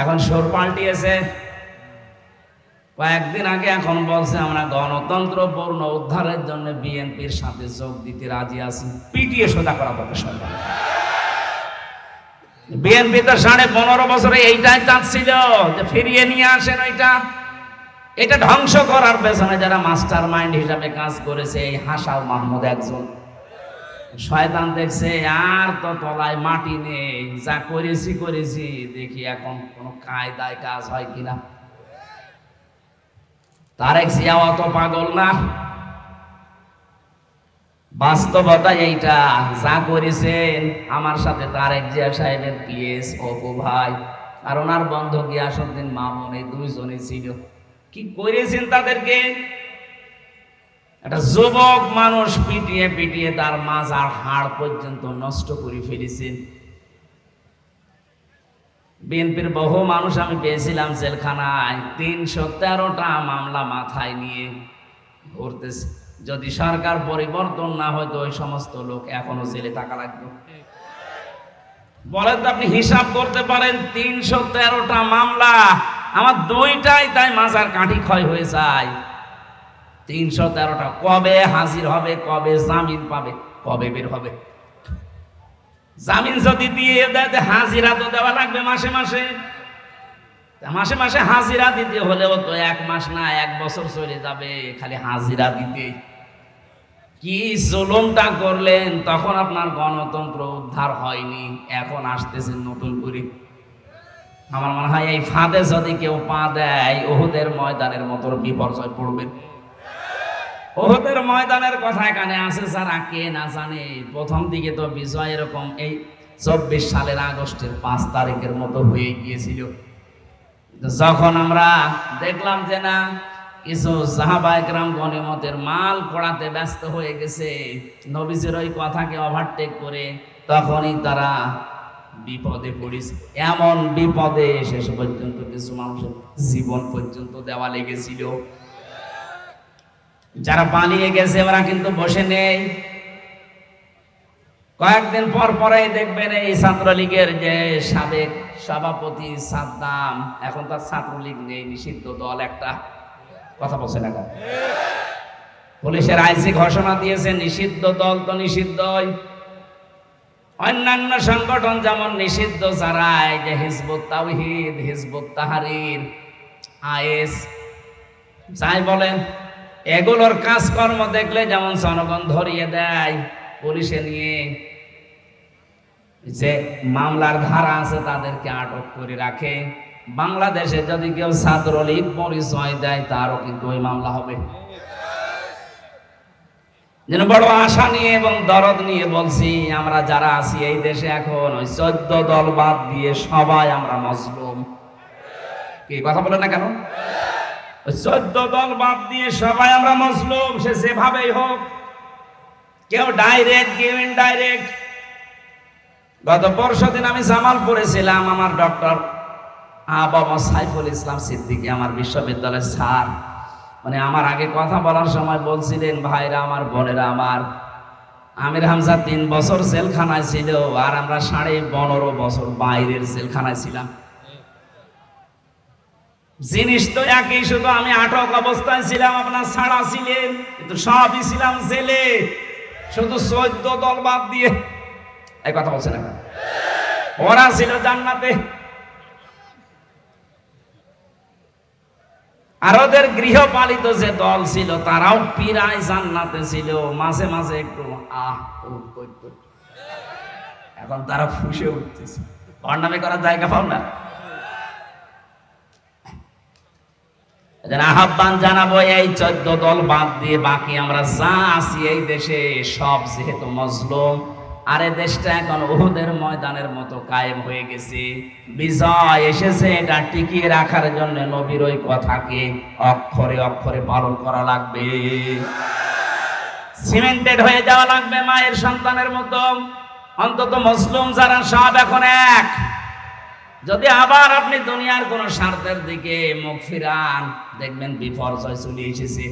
এখন সুর পাল্টিয়েছে। কয়েকদিন আগে এখন বলছে, আমরা গণতন্ত্র পূর্ণ উদ্ধারের জন্য বিএনপির সাথে যোগ দিতে রাজি আছি। পিটিয়ে সোজা করা দরকার সরকার। বিএনপি তো সাড়ে পনেরো বছরে এইটাই চাচ্ছিল যে ফিরিয়ে নিয়ে আসেন ওইটা। এটা ধ্বংস করার পেছনে যারা মাস্টার মাইন্ড হিসাবে কাজ করেছে, এই হাসাও মাহমুদ একজন। শয়তান দেখছে, আর তো তলায় মাটি নেই, যা করেছি করেছি, দেখি এখন কোনো কায়দায় কাজ হয় কিনা? তারেক জিয়া অত পাগল না? বাস্তবতা এইটা, যা করেছেন আমার সাথে তারেক জিয়া সাহেবের পিএস, অপু ভাই আর ওনার বন্ধু গিয়াসুদ্দিন মামুন, এই দুইজনই ছিল। কি করেছেন তাদেরকে? একটা যুবক মানুষ পিটিয়ে পিটিয়ে তার মাছ আর হাড় পর্যন্ত নষ্ট করে ফেলেছেন বিএনপির বহু মানুষ আমি পেয়েছিলাম জেলখানায়। তিনশো তেরোটা মামলা মাথায় নিয়ে ঘুরতেছে। যদি সরকার পরিবর্তন না হয় তো ওই সমস্ত লোক এখনও জেলে থাকা লাগবে। বলেন তো আপনি হিসাব করতে পারেন তিনশো তেরোটা মামলা, আমার দুইটাই তাই মাজার কাঠি ক্ষয় হয়ে যায়। তিনশো তেরোটা। কবে হাজির হবে, কবে জামিন পাবে, কবে বের হবে? জামিন যদি দিয়ে দেয় হাজিরা তো দেওয়া লাগবে মাসে মাসে। মাসে মাসে হাজিরা দিতে হলেও তো এক মাস না, এক বছর চলে যাবে, খালি হাজিরা দিতে। কি জুলুমটা করলেন, তখন আপনার গণতন্ত্র উদ্ধার হয়নি, এখন আসতেছে নতুন করে। আমার মনে হয় এই ফাঁদে যদি কেউ পা দেয় ওহুদের ময়দানের মতো বিপর্যয় পড়বে। ওহুদের ময়দানের কথা এখানে আছে, যারা কে না জানে। প্রথম দিকে তো বিজয় এরকম এই চব্বিশ সালের আগস্টের পাঁচ তারিখের মতো হয়ে গিয়েছিল। যখন আমরা দেখলাম যে না, কিছু সাহাবা একরাম গণিমতের মাল পড়াতে ব্যস্ত হয়ে গেছে, নবীজের ওই কথাকে ওভারটেক করে তখনই তারা বিপদে পড়েছে। এমন বিপদে শেষ পর্যন্ত কিছু মানুষের জীবন পর্যন্ত দেওয়া লেগেছিল। যারা পালিয়ে গেছে, ওরা কিন্তু বসে নেই। কয়েকদিন পর পরেই দেখবেন এই ছাত্রলীগের যে সাবেক সভাপতি সাদ্দাম, এখন তার ছাত্রলীগ নেই, নিষিদ্ধ দল একটা। কথা বলছে না পুলিশের আইসি ঘোষণা দিয়েছে, নিষিদ্ধ দল তো নিষিদ্ধই। অন্যান্য সংগঠন যেমন নিষিদ্ধ যারা যে হিজবুত তাওহিদ, হিজবুত তাহারির, আইএস, যাই বলেন এগুলোর কাজকর্ম দেখলে যেমন জনগণ ধরিয়ে দেয় পুলিশে নিয়ে, যে মামলার ধারা আছে তাদেরকে আটক করে রাখে। বাংলাদেশে যদি কেউ ছাত্রলীগ পরিচয় দেয়, তারও কিন্তু ওই মামলা হবে। যেন বড় আশা নিয়ে এবং দরদ নিয়ে বলছি, আমরা যারা আছি এই দেশে এখন, ওই চোদ্দ দল বাদ দিয়ে সবাই আমরা মজলুম। কি কথা বলে না কেন? চোদ্দ দল বাদ দিয়ে সবাই আমরা মজলুম, সে যেভাবেই হোক। কেউ ডাইরেক্ট কেউ ইনডাইরেক্ট গত পরশু দিন আমি জামালপুরে ছিলাম, আমার ডক্টর বাবা সাইফুল ইসলাম সিদ্দিকী, আমার বিশ্ববিদ্যালয়ের স্যার। মানে আমার আগে কথা বলার সময় বলছিলেন, ভাইরা, আমার বোনেরা, আমার আমির হামজা তিন বছর জেলখানায় ছিল, আর আমরা সাড়ে পনেরো বছর বাইরের জেলখানায় ছিলাম। জিনিস তো একই, শুধু আমি আটক অবস্থায় ছিলাম, আপনার ছাড়া ছিলেন, কিন্তু সবই ছিলাম জেলে। শুধু চোদ্দ দল বাদ দিয়ে। এই কথা বলছে না ওরা ছিল জান্নাতে। আর ওদের গৃহপালিত যে দল ছিল, তারাও পিরায় জান্নাতে ছিল। মাঝে মাঝে একটু, আহ এখন তারা ফুসে উঠতেছে। নামে করার জায়গা পাও না? আহ্বান জানাব, এই চোদ্দ দল বাদ দিয়ে বাকি আমরা যা আছি এই দেশে সব যেহেতু মজলুম, আর এ দেশটা এখন উহুদের ময়দানের মতো কায়েম হয়ে গেছে। বিজয় এসেছে, এটা টিকিয়ে রাখার জন্য নবীর ওই কথাকে অক্ষরে অক্ষরে পালন করা লাগবে। সিমেন্টেড হয়ে যাওয়া লাগবে মায়ের সন্তানের মতো। অন্তত মুসলিম যারা, সব এখন এক। যদি আবার আপনি দুনিয়ার কোন স্বার্থের দিকে মুখ ফিরান দেখবেন বিপর্যয় চলে এসেছে।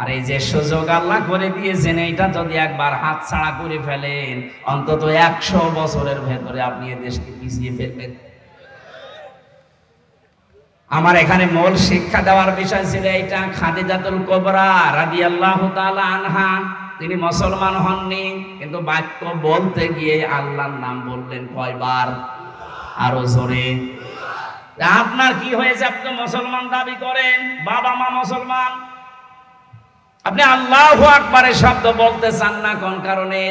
আর এই যে সুযোগ আল্লাহ করে দিয়েছেন, এইটা যদি একবার হাত ছাড়া করে ফেলেন, অন্তত একশো বছরের ভেতরে আপনি এ দেশকে পিছিয়ে ফেলবেন। আমার এখানে মূল শিক্ষা দেওয়ার বিষয় ছিল এইটা, খাদিজাতুল কোবরা রাদিয়াল্লাহু তাআলা আনহা। তিনি মুসলমান হননি, কিন্তু বাক্য বলতে গিয়ে আল্লাহর নাম বললেন কয়বার? আরও জোরে। আপনার কি হয়েছে? আপনি মুসলমান দাবি করেন। বাবা, মা মুসলমান। আপনি আল্লাহ আকবারের শব্দ বলতে চান না, কোন কারণে?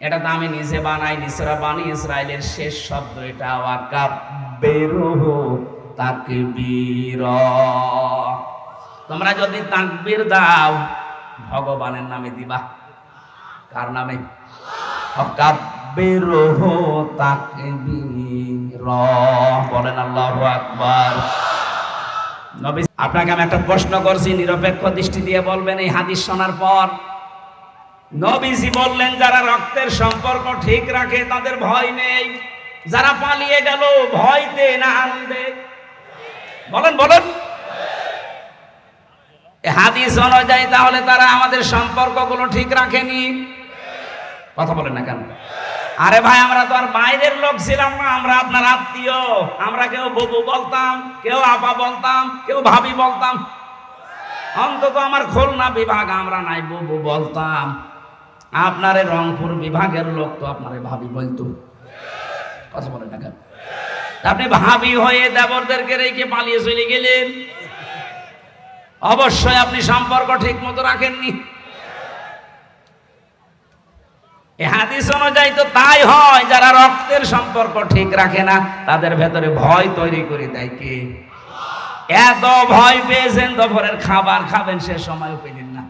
এটা তো আমি নিজে বানাই নিসরা বানি, ইসরায়েলের শেষ শব্দ এটা। তাকবীর। তোমরা যদি তাকবীর দাও, ভগবানের নামে দিবা। কার নামে? তাকবীর। বলেন আল্লাহু আকবার। আপনাকে আমি একটা প্রশ্ন করছি, নিরপেক্ষ দৃষ্টি দিয়ে বলবেন এই হাদিস শোনার পর। নবীজি বললেন, যারা রক্তের সম্পর্ক ঠিক রাখে, তাদের ভয় নেই। যারা পালিয়ে গেল, ভয়তে না আনন্দে বলেন বলেন। হাদিস অনুযায়ী তাহলে তারা আমাদের সম্পর্কগুলো ঠিক রাখেনি। কথা বলেন না কেন? আরে ভাই, আমরা তো আর বাইরের লোক ছিলাম না, আমরা আপনার আত্মীয়। আমরা কেউ ববু বলতাম, কেউ আপা বলতাম, কেউ ভাবি বলতাম। অন্তত আমার খুলনা বিভাগ আমরা নাই, ববু বলতাম। আপনার রংপুর বিভাগের লোক তো আপনার ভাবি বলতো। কথা বলেন না কেন? আপনি ভাবি হয়ে দেবরদেরকে রেখে পালিয়ে চলে গেলেন। অবশ্যই আপনি সম্পর্ক ঠিক মতো রাখেননি। হাদিস অনুযায়ী তো তাই হয়, যারা রক্তের সম্পর্ক ঠিক রাখে না, তাদের ভেতরে ভয় তৈরি করে দেয় কে? এত ভয় পেয়েছেন, দুপুরের খাবার খাবেন, সে সময় পেলেন না।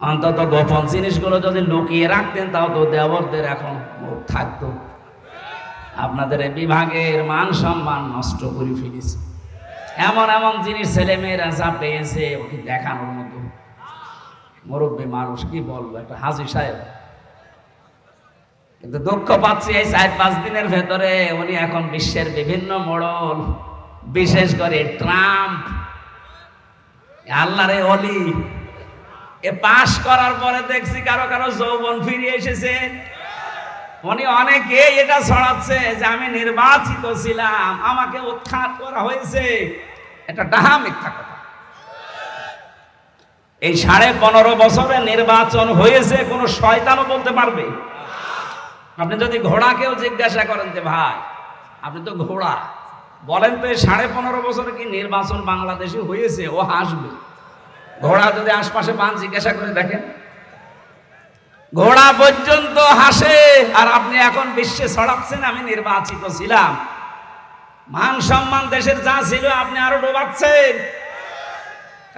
অন্তত গোপন জিনিসগুলো যদি লুকিয়ে রাখতেন, তাও তো দেবরদের এখন মুখ থাকতো। আপনাদের বিভাগের মান সম্মান নষ্ট করে ফেলেছে। এমন এমন জিনিস ছেলে মেয়েরা যা পেয়েছে, ওকে দেখানোর মতো মুরব্বী মানুষ, কি বলব, একটা হাজি সাহেব। কিন্তু দুঃখ পাচ্ছি এই চার পাঁচ দিনের ভেতরে উনি এখন বিশ্বের বিভিন্ন মোড়ল, বিশেষ করে ট্রাম্প। আল্লাহরে অলি, এ পাশ করার পরে দেখছি কারও কারও যৌবন ফিরে এসেছে। উনি অনেকে এটা ছড়াচ্ছে যে আমি নির্বাচিত ছিলাম, আমাকে উৎখাত করা হয়েছে। এটা ডাহা মিথ্যা কথা। এই সাড়ে পনেরো বছরে নির্বাচন হয়েছে, কোনো শয়তানও বলতে পারবে। আপনি যদি ঘোড়াকেও জিজ্ঞাসা করেন যে, ভাই, আপনি তো ঘোড়া। বলেন তো, এই সাড়ে পনেরো বছরে কি নির্বাচন বাংলাদেশে হয়েছে? ও হাসবে। ঘোড়া যদি আশপাশে পান জিজ্ঞাসা করে দেখেন। ঘোড়া পর্যন্ত হাসে, আর আপনি এখন বিশ্বে ছড়াচ্ছেন, আমি নির্বাচিত ছিলাম। মান সম্মান দেশের যা ছিল, আপনি আরও ডোবাচ্ছেন।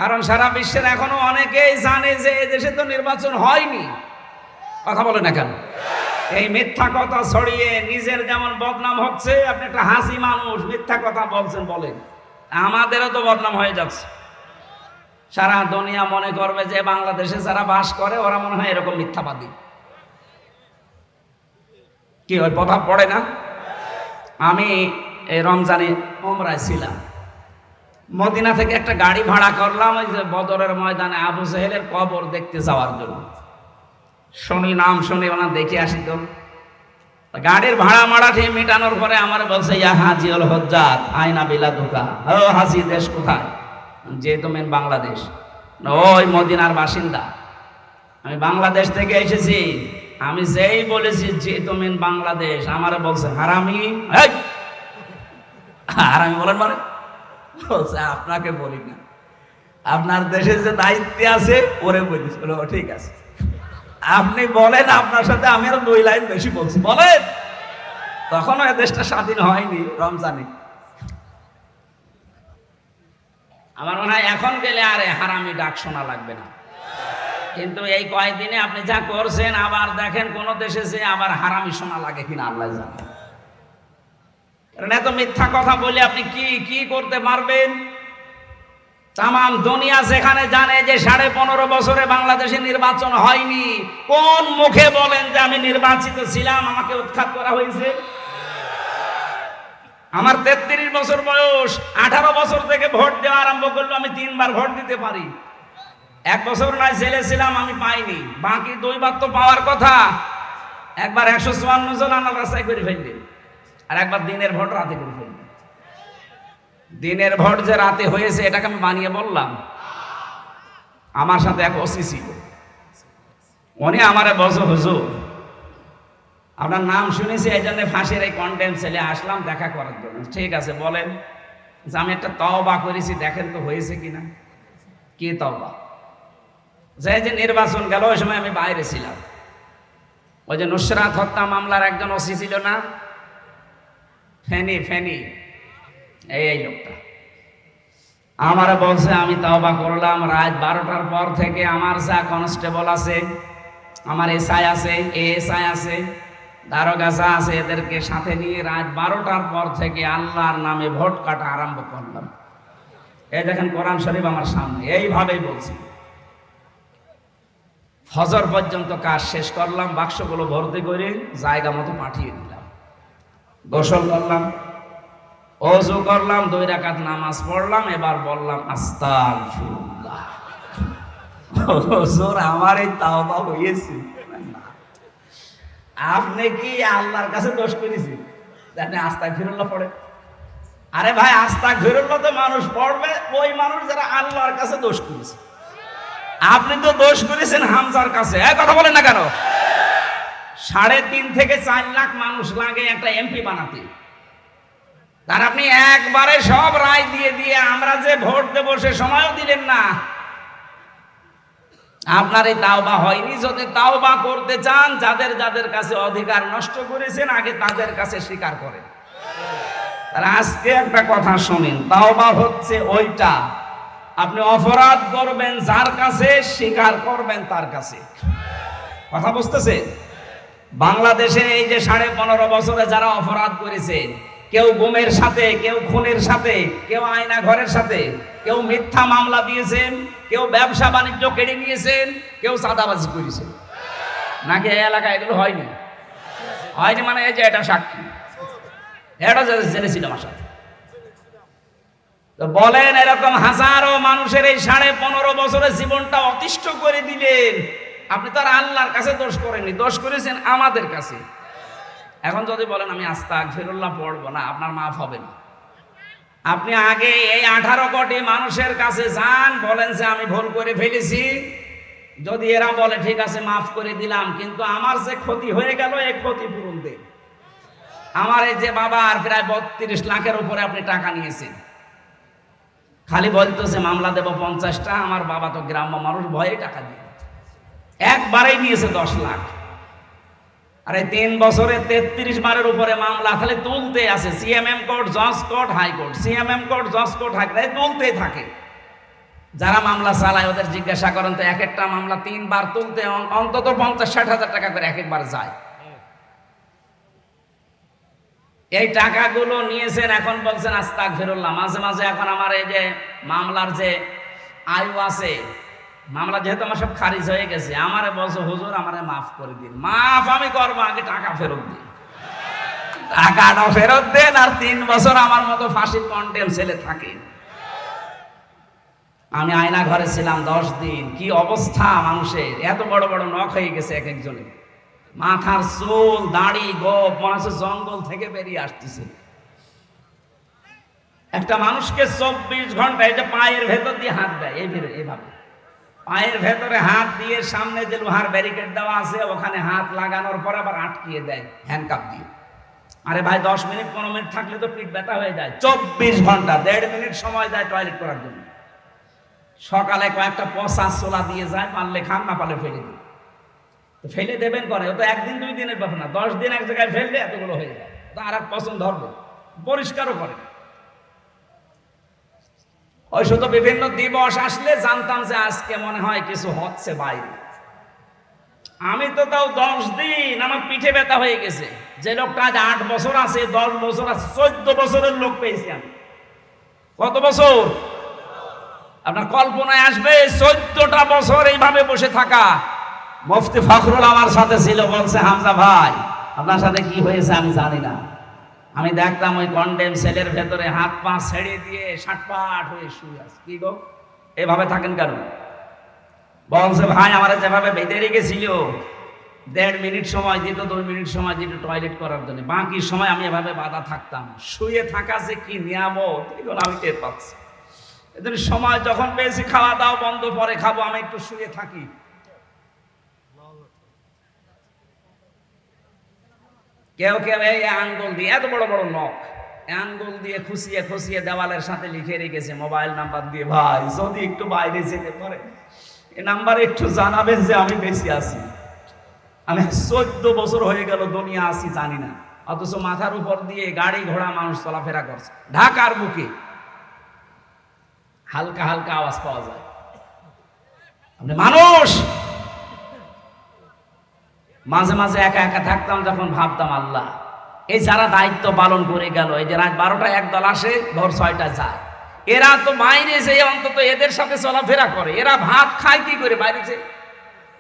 কারণ সারা বিশ্বের এখনও অনেকেই জানে যে এই দেশে তো নির্বাচন হয়নি। কথা বলে না কেন? এই মিথ্যা কথা ছড়িয়ে নিজের যেমন বদনাম হচ্ছে, আপনি একটা হাসি মানুষ, মিথ্যা কথা বলছেন, বলেন। আমাদেরও তো বদনাম হয়ে যাচ্ছে। সারা দুনিয়া মনে করবে যে বাংলাদেশে যারা বাস করে, ওরা মনে হয় এরকম মিথ্যাবাদী। কি ওই প্রভাব পড়ে না? আমি এই রমজানে ওমরায় ছিলাম। মদিনা থেকে একটা গাড়ি ভাড়া করলাম ওই যে বদরের ময়দানে আবু সাহেলের কবর দেখতে যাওয়ার জন্য। শুনি নাম শুনি ওনা দেখে আসি তো। গাড়ির ভাড়া মাড়া ঠিক মেটানোর পরে আমার বলছে, ইয়া হাজি অল হজ্জাত আয়না বিলা দোকা ও হাসি দেশ কোথায়? যেহেতু মেন বাংলাদেশ। ওই মদিনার বাসিন্দা। আমি বাংলাদেশ থেকে এসেছি। আমি যেই বলেছি যেহেতু মেন বাংলাদেশ, আমার বলছে, হারামি! হারামি বলেন মানে? বলছে আপনাকে বলি না। আপনার দেশে যে দায়িত্বে আছে ওরে বলিস বলে, ঠিক আছে। আপনি বলেন আপনার সাথে আমি আরও দুই লাইন বেশি বলছি। বলেন! তখনও এ দেশটা স্বাধীন হয়নি রমজানে। আমার মনে হয় এখন গেলে আরে হারামি ডাক শোনা লাগবে না। কিন্তু এই কয়েকদিনে আপনি যা করছেন আবার দেখেন কোন দেশে যে আবার হারামি শোনা লাগে কিনা আল্লাহ জানে। কারণ এত মিথ্যা কথা বলে আপনি কি কি করতে পারবেন? তাম দুনিয়া সেখানে জানে যে সাড়ে পনেরো বছরে বাংলাদেশে নির্বাচন হয়নি, কোন মুখে বলেন যে আমি নির্বাচিত ছিলাম? আমাকে উৎখাত করা হয়েছে? আমার তেত্রিশ বছর বয়স, আঠারো বছর থেকে ভোট দেওয়া আরম্ভ করল, আমি তিনবার ভোট দিতে পারি। এক বছর নয় ছেলে ছিলাম, আমি পাইনি। বাকি দুইবার তো পাওয়ার কথা। একবার একশো চুয়ান্ন জন আনার রাস্তায় করে ফেললেন। আর একবার দিনের ভোট রাতে করে ফেললেন দিনের ভোট যে রাতে হয়েছে, এটাকে আমি বানিয়ে বললাম, আমার সাথে এক ওসি ছিল। উনি আমারে বসো হুজুর, আপনার নাম শুনেছি এই জন্য ফাঁসির এই কন্টেন্ট ছেলে আসলাম, দেখা করার জন্য। ঠিক আছে, বলেন, যে আমি একটা তওবা করেছি, দেখেন তো হয়েছে কিনা। কি তওবা? যে যে নির্বাচন গেল, ওই সময় আমি বাইরে ছিলাম। ওই যে নুসরাত হত্যা মামলার একজন ওসি ছিল না ফেনি ফেনি। এই এই লোকটা। আমার বলছে আমি তওবা করলাম রাত বারোটার পর থেকে আমার যা কনস্টেবল আছে আমার এসআই আছে এএসআই আছে দারোগা যা আছে এদেরকে সাথে নিয়ে রাত বারোটার পর থেকে আল্লাহর নামে ভোট কাটা আরম্ভ করলাম। এই দেখেন কোরআন শরীফ আমার সামনে। এইভাবেই বলছি। ফজর পর্যন্ত কাজ শেষ করলাম বাক্সগুলো ভর্তি করে জায়গা মতো পাঠিয়ে দিলাম। গোসল করলাম, অজু করলাম, দুই রাকাত নামাজ পড়লাম, এবার বললাম হুজুর, আমার এই তাওবা হয়েছে। আপনি কি আল্লাহর কাছে দোষ করেছি আপনি আস্তাক ফিরুল্লাহ পড়ে আরে ভাই আস্তাক ফিরুল্লাহ তো মানুষ পড়বে, ওই মানুষ যারা আল্লাহর কাছে দোষ করেছে। আপনি তো দোষ করেছেন হামজার কাছে। কথা বলেন না কেন? সাড়ে তিন থেকে চার লাখ মানুষ লাগে একটা এমপি বানাতে। তার আপনি একবারে সব রায় দিয়ে দিয়ে আমরা যে ভোট দেবো সে সময়ও দিলেন না। আপনার এই তাওবা হয়নি, যদি তাওবা করতে চান, যাদের যাদের কাছে অধিকার নষ্ট করেছেন, আগে তাদের কাছে স্বীকার করেন। তাহলে আজকে একটা কথা শোনেন, তাওবা হচ্ছে ওইটা। আপনি অপরাধ করবেন যার কাছে, স্বীকার করবেন তার কাছে। কথা বুঝতেছে বাংলাদেশে এই যে সাড়ে পনেরো বছরে যারা অপরাধ করেছে, কেউ গুমের সাথে, কেউ খুনের সাথে, কেউ আয়না ঘরের সাথে, কেউ মিথ্যা মামলা দিয়েছেন, কেউ ব্যবসা বাণিজ্য কেড়ে নিয়েছেন, কেউ চাঁদাবাজি করেছেন নাকি এই এলাকায় এগুলো হয়নি? হয়নি মানে এই যে এটা সাক্ষী। এটা জেনেছিল আমার সাথে। তো বলেন এরকম হাজারো মানুষের এই সাড়ে পনেরো বছরের জীবনটা অতিষ্ঠ করে দিলেন। আপনি তো আর আল্লাহর কাছে দোষ করেননি, দোষ করেছেন আমাদের কাছে। এখন যদি বলেন, আমি আস্তাক ফিরুল্লাহ পড়ব না, আপনার মাফ হবে না। আপনি আগে এই আঠারো কোটি মানুষের কাছে যান, বলেন যে, আমি ভুল করে ফেলেছি। যদি এরা বলে, ঠিক আছে, মাফ করে দিলাম। কিন্তু আমার যে ক্ষতি হয়ে গেল এই ক্ষতিপূরণ দেন আমার এই যে বাবা আর প্রায় বত্রিশ লাখের উপরে আপনি টাকা নিয়েছেন। খালি বলতেছে, মামলা দেব পঞ্চাশটা। আমার বাবা তো গ্রাম্য মানুষ, ভয়ে টাকা দিয়ে। একবারেই নিয়েছে দশ লাখ। আরে তিন বছরে তেত্রিশ বারের উপরে মামলা, খালি তুলতে আছে। সিএমএম কোর্ট, জজ কোর্ট হাইকোর্ট সিএমএম কোর্ট, জজ কোর্ট হাইকোর্ট তুলতেই থাকে। যারা মামলা চালায়, ওদের জিজ্ঞাসা করেন তো, এক একটা মামলা তিনবার তুলতে অন্তত পঞ্চাশ ষাট হাজার টাকা করে এক একবার যায়। এই টাকাগুলো নিয়েছেন এখন বলছেন আস্তাক ফেরুল্লাহ মাঝে মাঝে এখন আমার এই যে মামলার যে আয়ু আছে মামলা যেহেতু আমার সব খারিজ হয়ে গেছে, আমারে বলছে, হুজুর, আমারে মাফ করে দিন। মাফ আমি করব, আগে টাকা ফেরত দিন। টাকাটা ফেরত দেন আর তিন বছর আমার মতো ফাঁসির কন্টেম ছেলে থাকে আমি আয়না ঘরে ছিলাম দশ দিন। কি অবস্থা মানুষের? এত বড় বড় নখ হয়ে গেছে এক একজনের। মাথার চুল, দাড়ি, গোপ, মনে হচ্ছে জঙ্গল থেকে বেরিয়ে আসতেছে। একটা মানুষকে চব্বিশ ঘণ্টা এই যে পায়ের ভেতর দিয়ে হাত দেয় এই এইভাবে পায়ের ভেতরে হাত দিয়ে সামনে যে লোহার ব্যারিকেড দেওয়া আছে, ওখানে হাত লাগানোর পর আবার আটকিয়ে দেয় হ্যান্ডকাপ দিয়ে। আরে ভাই, দশ মিনিট, পনেরো মিনিট থাকলে তো পিঠ ব্যথা হয়ে যায়। চব্বিশ ঘণ্টা, দেড় মিনিট সময় দেয় টয়লেট করার জন্য। সকালে কয়েকটা পচা সোলা দিয়ে যায় পারলে খান না পারলে ফেলে দিই। তো ফেলে দেবেন করে ও তো একদিন, দুই দিনের ব্যাপার না, দশ দিন এক জায়গায় ফেললে এতগুলো হয়ে যায়। তো আর এক পছন্দ ধরবো, পরিষ্কারও করে। ওই শুধু বিভিন্ন দিবস আসলে জানতাম যে আজকে মনে হয় কিছু হচ্ছে বাইরে। আমি তো তাও দশ দিন আমার পিঠে ব্যথা হয়ে গেছে। যে লোকটা আজ আট বছর আছে, দশ বছর আছে, চোদ্দ বছরের লোক পেয়েছি আমি। কত বছর? আপনার কল্পনায় আসবে, চোদ্দটা বছর এইভাবে বসে থাকা। মুফতি ফখরুল আমার সাথে ছিল, বলছে, হামজা ভাই, আপনার সাথে কি হয়েছে আমি জানি না। আমি দেখতাম ওই কন্ডেম সেলের ভেতরে হাত পা ছেড়ে দিয়ে ষাটপাট হয়ে শুয়ে আছে। কি গো? এভাবে থাকেন কেন? বলছে ভাই আমার যেভাবে বেঁধে রেখেছিল, দেড় মিনিট সময় দিত, দুই মিনিট সময় দিত টয়লেট করার জন্য। বাকি সময় আমি এভাবে বাধা থাকতাম। শুয়ে থাকা যে কি নিয়ামত, এগুলো আমি টের পাচ্ছি। এদের সময় যখন পেয়েছি, খাওয়া দাওয়া বন্ধ, পরে খাব, আমি একটু শুয়ে থাকি। কেউ কেউ এই আঙ্গুল দিয়ে, এত বড় বড় নখ আঙ্গুল দিয়ে খুশিয়ে খুশিয়ে দেওয়ালের সাথে লিখে রেখেছে মোবাইল নাম্বার দিয়ে, ভাই, যদি একটু বাইরে যেতে পারে এই নাম্বার একটু জানাবেন যে আমি বেশি আছি। আমি চোদ্দ বছর হয়ে গেল দুনিয়া আছি, জানি না। অথচ মাথার উপর দিয়ে গাড়ি ঘোড়া মানুষ চলাফেরা করছে, ঢাকার বুকে। হালকা হালকা আওয়াজ পাওয়া যায়। মানুষ! মাঝে মাঝে একা একা থাকতাম যখন ভাবতাম, আল্লাহ, এই যারা দায়িত্ব পালন করে গেল, এই যে রাত বারোটা একদল আসে, ভোর ছয়টা যায়। এরা তো বাইরে যে অন্তত এদের সাথে চলাফেরা করে। এরা ভাত খায় কি করে বাইরে যে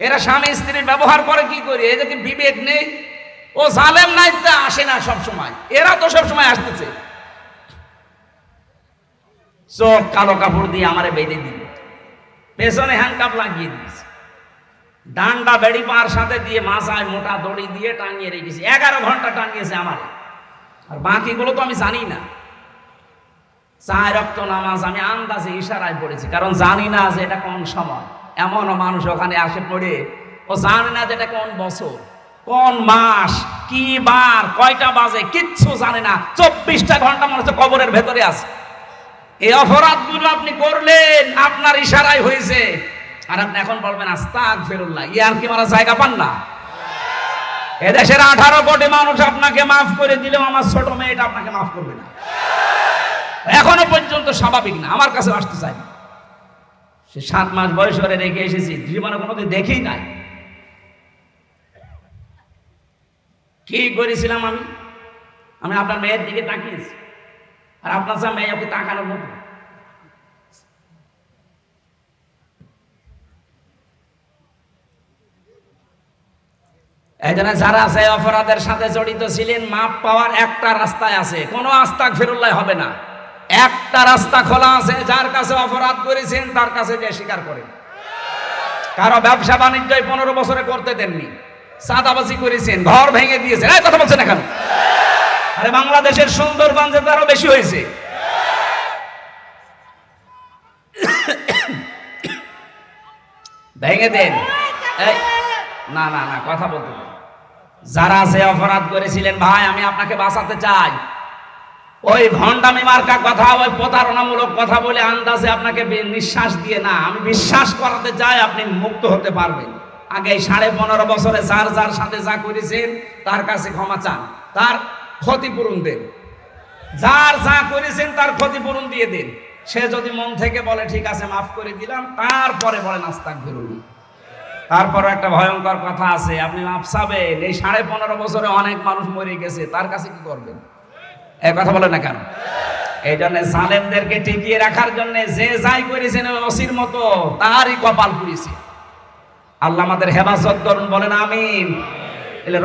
এরা স্বামী স্ত্রীর ব্যবহার করে কি করে? এদেরকে বিবেক নেই? ও জালেম নাই তা আসে না সব সময় এরা তো সব সময় আসতেছে। চোখ কালো কাপড় দিয়ে আমারে বেঁধে দিল। পেছনে হ্যান্ডকাপ লাগিয়ে দিয়েছে। ডান্ডা বেড়ি পার সাথে দিয়ে মাথায় মোটা দড়ি দিয়ে টাঙিয়ে রেখেছি। এগারো ঘণ্টা টাঙিয়েছে আমার। আর বাকিগুলো তো আমি জানি না। চায় রক্ত নামাজ আমি আন্দাজে ইশারায় পড়েছি, কারণ জানি না যে এটা কোন সময়। এমনও মানুষ ওখানে আসে পড়ে, ও জানে না যে এটা কোন বছর, কোন মাস, কি বার, কয়টা বাজে, কিচ্ছু জানে না। চব্বিশটা ঘণ্টা মনে হচ্ছে কবরের ভেতরে আছে। এই অপরাধগুলো আপনি করলেন, আপনার ইশারায় হয়েছে। আর আপনি এখন বলবেন আস্তাক ফেরুল্লাহ ইয়ার কি মারা জায়গা পান না? এদেশের আঠারো কোটি মানুষ আপনাকে মাফ করে দিলেও আমার ছোট মেয়েটা আপনাকে মাফ করবে না। এখনও পর্যন্ত স্বাভাবিক না, আমার কাছে আসতে চাই না। সে সাত মাস বয়স করে রেখে এসেছি, জীবনে কোনোদিন দেখেই নাই। কি করেছিলাম আমি? আমি আপনার মেয়ের দিকে তাকিয়েছি। আর আপনার সা মেয়ে ওকে তাকানোর মতো এই জন্য যারা আছে অপরাধের সাথে জড়িত ছিলেন মাপ পাওয়ার একটা রাস্তায় আছে। কোনো আস্তা ফেরুল্লাহ হবে না। একটা রাস্তা খোলা আছে যার কাছে অপরাধ করেছেন তার কাছে যে স্বীকার করেন। কারও ব্যবসা বাণিজ্য পনেরো বছরে করতে দেননি। সাদাবাজি করেছেন ঘর ভেঙে দিয়েছেন। এই কথা বলছেন এখন আরে বাংলাদেশের সুন্দরগঞ্জে তো আরও বেশি হয়েছে। ভেঙে দেন। এই, না না না, কথা বলতে যারা সে অপরাধ করেছিলেন, ভাই, আমি আপনাকে বাঁচাতে চাই। ওই ভণ্ডামি মার্কা কথা, ওই প্রতারণামূলক কথা বলে আন্দাজে আপনাকে নিঃশ্বাস দিয়ে না, আমি বিশ্বাস করাতে চাই আপনি মুক্ত হতে পারবেন। আগে সাড়ে পনেরো বছরে যার যার সাথে যা করেছেন, তার কাছে ক্ষমা চান, তার ক্ষতিপূরণ দেন। যার যা করেছেন, তার ক্ষতিপূরণ দিয়ে দিন। সে যদি মন থেকে বলে, ঠিক আছে, মাফ করে দিলাম, তারপরে বলে নাস্তাক বেরোনি তারপর একটা ভয়ঙ্কর কথা আছে। আপনি চাবেন এই সাড়ে পনেরো বছরে অনেক মানুষ মরে গেছে, তার কাছে কি করবেন? এই কথা বলে না কেন? এই জন্য সালেমদেরকে টিকিয়ে রাখার জন্য যে যাই করেছেন ওই অসির মতো তারই কপাল পুড়িছে আল্লাহ আমাদের হেফাজত করুন, বলেন আমিন।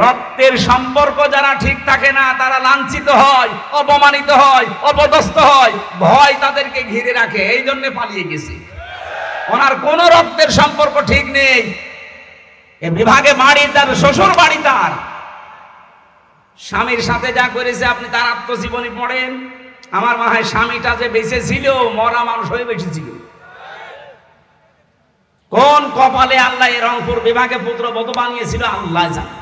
রক্তের সম্পর্ক যারা ঠিক থাকে না, তারা লাঞ্ছিত হয়, অপমানিত হয়, অপদস্থ হয়, ভয় তাদেরকে ঘিরে রাখে, এই জন্য পালিয়ে গেছে। ওনার কোন রক্তের সম্পর্ক ঠিক নেই। এ বিভাগে বাড়ি তার, শ্বশুর বাড়ি তার। স্বামীর সাথে যা করেছে আপনি তার আত্মজীবনী পড়েন। আমার মনে হয় স্বামীটা যে বেঁচে ছিল, মরা মানুষ হয়ে বেঁচে ছিল। কোন কপালে আল্লাহ এই রংপুর বিভাগে পুত্র বধূ বানিয়েছিল, আল্লাহ জানে।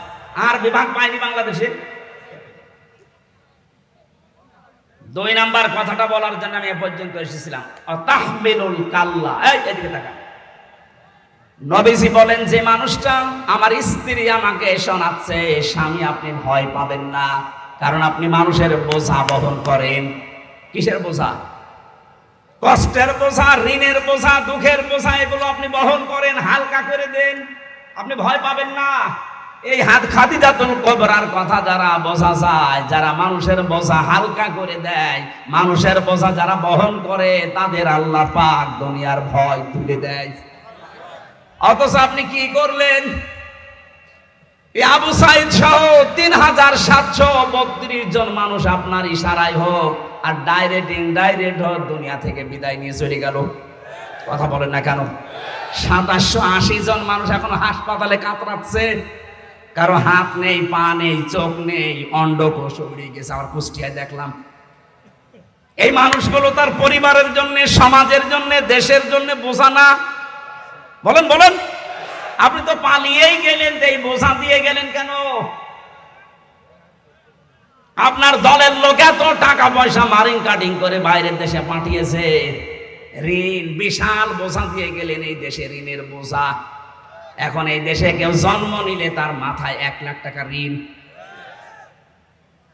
আর বিভাগ পায়নি বাংলাদেশে। দুই নাম্বার কথাটা বলার জন্য আমি এ পর্যন্ত এসেছিলাম। তাহমিলুল কাল্লা। এই, এদিকে তাকা নবীজি বলেন, যে মানুষটা আমার স্ত্রী আমাকে শোনাচ্ছে, স্বামী আপনি ভয় পাবেন না, কারণ আপনি মানুষের বোঝা বহন করেন। কিসের বোঝা? কষ্টের বোঝা, ঋণের বোঝা, দুঃখের বোঝা, এগুলো আপনি বহন করেন, হালকা করে দেন, আপনি ভয় পাবেন না। এই হাত খাদিজাতুল কবরার কথা যারা বোঝা যায়, যারা মানুষের বোঝা হালকা করে দেয়, মানুষের বোঝা যারা বহন করে, তাদের আল্লাহ পাক দুনিয়ার ভয় তুলে দেয়। অথচ আপনি কি করলেন? আবু সাইদ সহ তিন হাজার সাতশো বত্রিশ জন মানুষ আপনার ইশারায় হোক আর ডাইরেক্ট ইনডাইরেক্ট হোক দুনিয়া থেকে বিদায় নিয়ে চলে গেল। কথা বলেন না কেন? সাতাশশো আশি জন মানুষ এখন হাসপাতালে কাতরাচ্ছে। কারও হাত নেই, পা নেই, চোখ নেই অন্ডকোষ উড়ে গেছে। আমার কুষ্টিয়ায় দেখলাম। এই মানুষগুলো তার পরিবারের জন্য, সমাজের জন্য, দেশের জন্য বোঝা না। বলেন বলেন। আপনি তো পালিয়েই গেলেন, তো এই বোঝা দিয়ে গেলেন কেন? আপনার দলের লোক এত টাকা পয়সা মারিং কাটিং করে বাইরের দেশে পাঠিয়েছে। ঋণ, বিশাল বোঝা দিয়ে গেলেন এই দেশে ঋণের বোঝা। এখন এই দেশে কেউ জন্ম নিলে তার মাথায় এক লাখ টাকা ঋণ।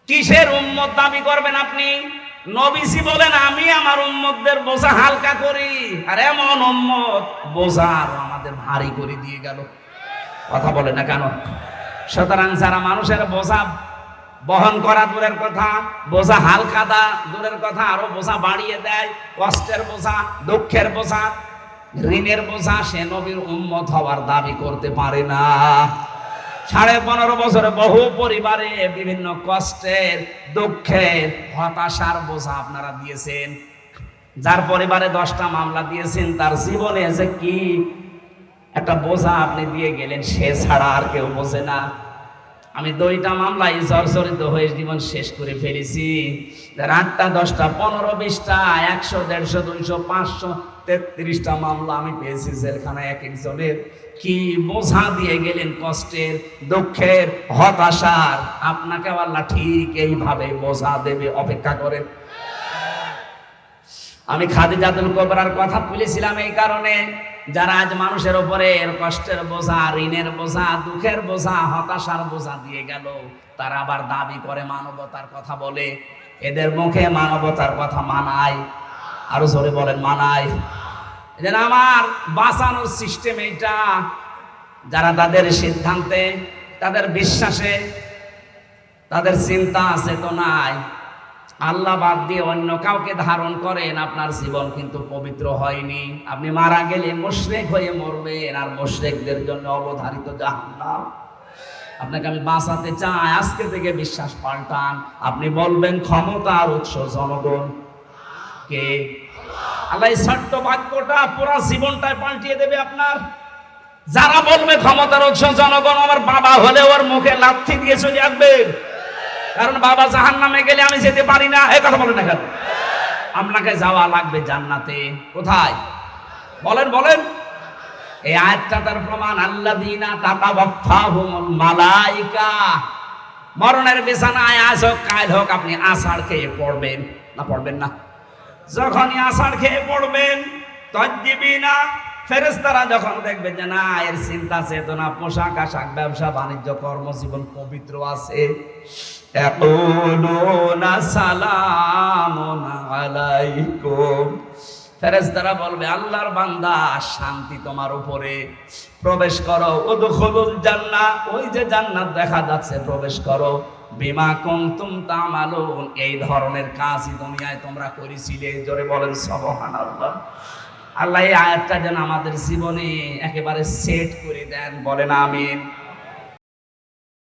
কিসের উম্মত দাবি করবেন আপনি? নবীসি বলেন, আমি আমার উম্মতদের বোঝা হালকা করি, আর এমন উম্মত বোঝা আরও আমাদের ভারী করে দিয়ে গেল। কথা বলে না কেন? সুতরাং যারা মানুষের বোঝা বহন করা দূরের কথা, বোঝা হালকা দা দূরের কথা, আরও বোঝা বাড়িয়ে দেয়, কষ্টের বোঝা, দুঃখের বোঝা, ঋণের বোঝা, সে নবীর উম্মত হওয়ার দাবি করতে পারে না। সাড়ে পনেরো বছরে বহু পরিবারে বিভিন্ন কষ্টের, দুঃখের, হতাশার বোঝা আপনারা দিয়েছেন। যার পরিবারে দশটা মামলা দিয়েছেন, তার জীবনে যে কি একটা বোঝা আপনি দিয়ে গেলেন, সে ছাড়া আর কেউ বোঝে না। আমি দুইটা মামলায় জর্জরিত হয়ে জীবন শেষ করে ফেলেছি। আটটা, দশটা, পনেরো, বিশটা, একশো, দেড়শো, দুইশো, পাঁচশো, তেত্রিশটা মামলা আমি পেয়েছি জেলখানায় এক একজনের। কি বোঝা দিয়ে গেলেন কষ্টের, দুঃখের, হতাশার? আপনাকে আল্লাহ ঠিক এইভাবে বোঝা দেবে। অপেক্ষা করেন। আমি খাদিজাতুল কোবরার কথা তুলেছিলাম এই কারণে। যারা আজ মানুষের উপরে কষ্টের বোঝা, ঋণের বোঝা, দুঃখের বোঝা, হতাশার বোঝা দিয়ে গেল, তারা আবার দাবি করে মানবতার কথা বলে। এদের মুখে মানবতার কথা মানায়। আরও জোরে বলেন, মানায়। আমার বাঁচানোর সিস্টেম এইটা, যারা তাদের সিদ্ধান্তে, তাদের বিশ্বাসে, তাদের চিন্তা, চেতনায় আল্লাহ বাদ দিয়ে অন্য কাউকে ধারণ করেন, আপনার জীবন কিন্তু পবিত্র হয়নি। আপনি মারা গেলে মুশরেক হয়ে মরবেন, আর মুশরেকদের জন্য অবধারিত জাহান্নাম। আপনাকে আমি বাঁচাতে চাই, আজকে থেকে বিশ্বাস পাল্টান। আপনি বলবেন, ক্ষমতার উৎস জনগণ। কে? আল্লাহ এই বাক্যটা পুরো জীবনটাই পাল্টিয়ে দেবে আপনার। যারা বলবে, ক্ষমতার উৎস জনগণ, আমার বাবা হলে ওর মুখে লাথি দিয়ে চলে আসবেন কারণ বাবা জাহান নামে গেলে আমি যেতে পারি না। এই কথা বলেন না কেন? আপনাকে যাওয়া লাগবে জান্নাতে। কোথায়? বলেন বলেন। এই আয়াতটা তার প্রমাণ আল্লাহ দিনা মালাইকা। মরণের বিছানায় আজ হোক, কাল হোক, আপনি আষাঢ় খেয়ে পড়বেন। না পড়বেন না। যখনই আষাঢ় খেয়ে পড়বেন তজ্জিবি না ফেরেস্তারা যখন দেখবে যে না, এর চিন্তা, চেতনা পোশাক আশাক ব্যবসা, বাণিজ্য, কর্মজীবন পবিত্র আছে। আলাইকুম। ফেরেশতারা বলবে, আল্লাহর বান্দা, শান্তি তোমার উপরে। প্রবেশ করো, উদখুলুল জান্নাহ। ওই যে জান্নাত দেখা যাচ্ছে, প্রবেশ করো। বিমা কুনতুম তামালুন। এই ধরনের কাজই দুনিয়ায় তোমরা করেছিলে। জোরে বলেন, সুবহানাল্লাহ। আল্লাহ এই আয়াতটা যেন আমাদের জীবনে একেবারে সেট করে দেন। বলেন, আমিন।